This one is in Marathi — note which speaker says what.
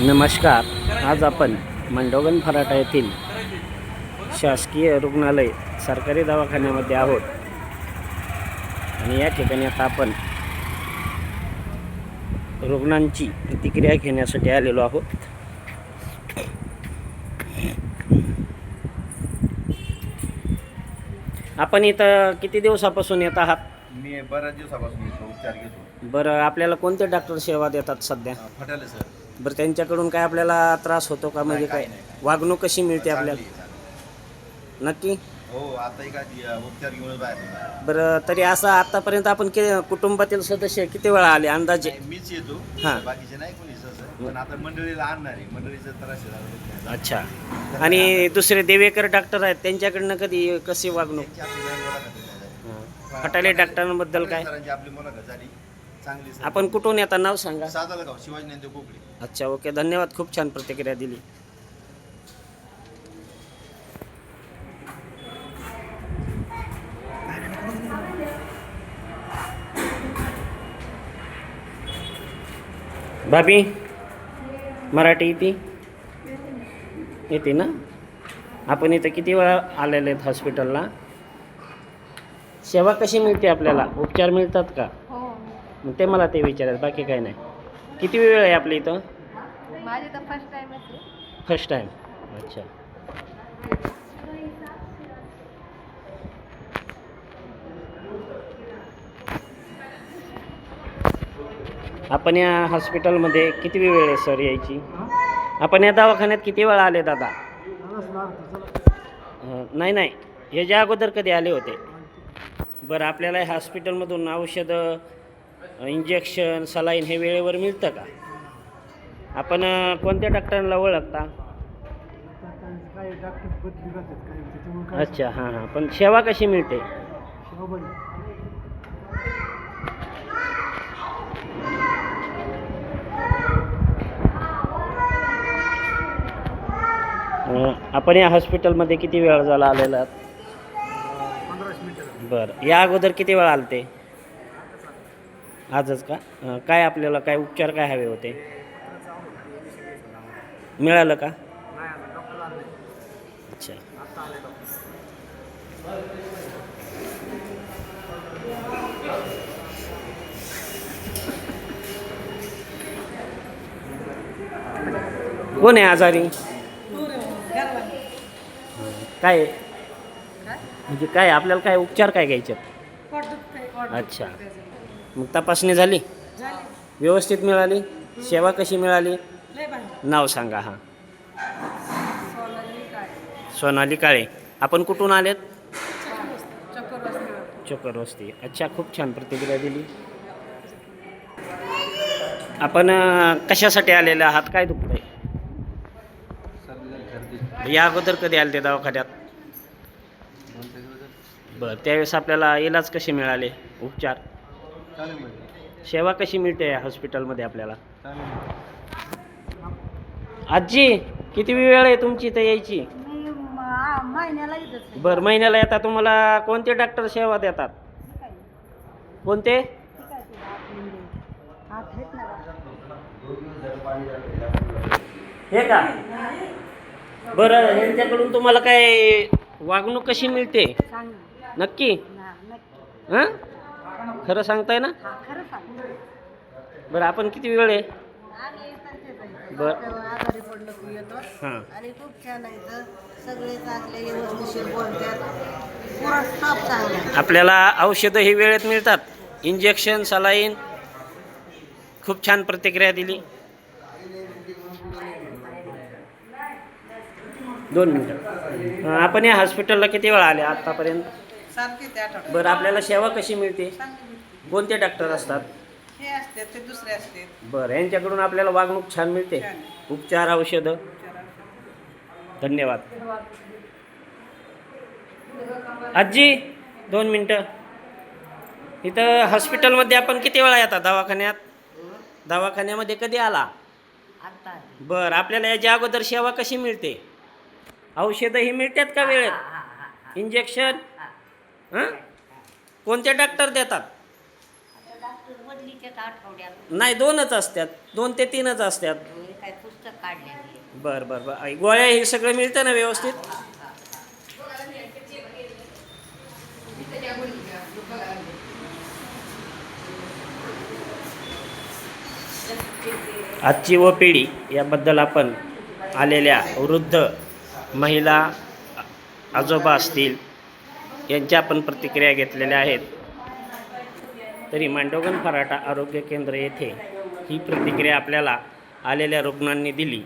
Speaker 1: नमस्कार. आज आपण मंडोगन फराटा येथील शासकीय रुग्णालय सरकारी दवाखान्यामध्ये आहोत. आणि या ठिकाणी आता आपण रुग्णांची प्रतिक्रिया घेण्यासाठी आलेलो आहोत. आपण इथं किती दिवसापासून येत आहात?
Speaker 2: मी बऱ्याच दिवसापासून येतो उपचार घेतो.
Speaker 1: बरं आपल्याला कोणते डॉक्टर सेवा देतात सध्या?
Speaker 2: फटाले सर.
Speaker 1: बरं त्यांच्याकडून काय आपल्याला त्रास होतो का? म्हणजे काय?
Speaker 2: नाही,
Speaker 1: वागणूक कशी मिळते आपल्याला? नक्की.
Speaker 2: हो आता उपचार बाहेर निघालो.
Speaker 1: बरं तरी असं आतापर्यंत आपण कि कुटुंबातील सदस्य किती वेळा आले अंदाजे?
Speaker 2: नाही, मीच येतो.
Speaker 1: हां.
Speaker 2: बाकीचे नाही कोणी सहसा पण आता मंडळीला आणणार आहे. मंडळीचं त्रास आहे जरा.
Speaker 1: अच्छा. आणि दुसरे देवेकर डॉक्टर आहेत त्यांच्याकडनं कधी कशी वागणूक?
Speaker 2: त्यांची आपली नाही मुलाखत झाली.
Speaker 1: हां. फटाले डॉक्टरांबद्दल काय?
Speaker 2: सरांची आपली मुलाखत झाली. चांगली सर.
Speaker 1: आपण कुठून येता? नाव सांगा.
Speaker 2: सातारा गाव शिवाजी नंदी कोकडी
Speaker 1: अच्छा ओके. धन्यवाद. खूप छान प्रतिक्रिया दिली. भाभी मराठी येते? येते ना? आपण इथं किती वेळा आलेले आहेत हॉस्पिटलला सेवा कशी मिळते आपल्याला? उपचार मिळतात का?
Speaker 3: हो
Speaker 1: मग ते मला ते विचारायचं बाकी काय नाही. किती वेळ आहे आपल्या इथं?
Speaker 3: माझी तर फर्स्ट टाइमच आहे.
Speaker 1: फर्स्ट टाईम अच्छा. आपण या हॉस्पिटलमध्ये किती वेळ आहे सर यायची? आपण या दवाखान्यात किती वेळा आले दादा? नाही नाही. याच्या अगोदर कधी आले होते? बरं आपल्याला या हॉस्पिटलमधून औषधं इंजेक्शन सलाईन हे वेळेवर मिळतं का? आपण कोणत्या डॉक्टरांना ओळखता? अच्छा हां हां. पण सेवा कशी मिळते? आपण या हॉस्पिटलमध्ये किती वेळ झाला आलेला बरं. या अगोदर किती वेळा आलते? आजच का? काय आपल्याला काय उपचार काय हवे होते? मिळालं का? अच्छा. कोण आहे आजारी? काय? म्हणजे काय आपल्याला काय उपचार काय घ्यायचे? अच्छा. मग तपासणी झाली? व्यवस्थित मिळाली? सेवा कशी मिळाली? नाव सांगा हां. सोनाली काळे. आपण कुठून आलेत? चोकर वस्ती अच्छा खूप छान प्रतिक्रिया दिली. आपण कशासाठी आलेले आहात? काय दुखतंय? या अगोदर कधी आले ते दवाखान्यात बरं त्यावेळेस आपल्याला इलाज कसे मिळाले? उपचार?
Speaker 2: चालेल
Speaker 1: सेवा कशी मिळते या हॉस्पिटलमध्ये आपल्याला
Speaker 2: चालेल
Speaker 1: आजी किती वेळ आहे तुमची इथं यायची
Speaker 3: मी म- महिन्याला येतच.
Speaker 1: बरं महिन्याला येतात तुम्हाला कोणते डॉक्टर सेवा देतात. कोणते
Speaker 3: हात आहेत ना.
Speaker 1: हे का बरं यांच्याकडून तुम्हाला काय वागणूक कशी मिळते
Speaker 3: सांग.
Speaker 1: नक्की
Speaker 3: ना, नक्की.
Speaker 1: हां खरं सांगताय ना?
Speaker 3: हा, खरं सांग
Speaker 1: बरं आपण किती वेळ आहे?
Speaker 3: आम्ही.
Speaker 1: बर.
Speaker 3: तेव्हा आजारी पडलो की येतो.
Speaker 1: हां.
Speaker 3: आणि खूप छान आहे इथं. सगळे चांगले व्यवस्थिशीर बोलतात. पुरा स्टाफ चांगला आहे.
Speaker 1: आपल्याला औषधं ही वेळेत मिळतात. इंजेक्शन सलाईन खूप छान प्रतिक्रिया दिली. दोन मिनटं. अं, आपण या हॉस्पिटलला किती वेळा आले आत्तापर्यंत
Speaker 4: सारखे ते आठवड्यात.
Speaker 1: बरं आपल्याला सेवा कशी मिळते?
Speaker 4: चांगले
Speaker 1: कोणते डॉक्टर असतात?
Speaker 4: हे असते ते दुसरे असते
Speaker 1: बरं यांच्याकडून आपल्याला वागणूक छान मिळते?
Speaker 4: छान.
Speaker 1: उपचार औषधं? धन्यवाद. आजी दोन मिनटं. इथं हॉस्पिटलमध्ये आपण किती वेळा येतात दवाखान्यात? दवाखान्यामध्ये कधी आला?
Speaker 3: आता.
Speaker 1: बरं आपल्याला याच्या अगोदर सेवा कशी मिळते? औषधं ही मिळतात का वेळेत? इंजेक्शन? हां? कोणते डॉक्टर देतात?
Speaker 3: आठवड्यात.
Speaker 1: नाही दोनच असतात दोन ते तीनच असतात
Speaker 3: काय पुस्तक पुस्तक काढले
Speaker 1: बरं बरं बरं. आई, गोळ्या हे सगळं मिळतं ना व्यवस्थित? आजची व पिढी याबद्दल आपण आलेल्या वृद्ध महिला आजोबा असतील यांच्या आपण प्रतिक्रिया घेतलेल्या आहेत. तरी मांडोगन फराटा आरोग्य केंद्र येथे ही प्रतिक्रिया आपल्याला आलेल्या रुग्णांनी दिली.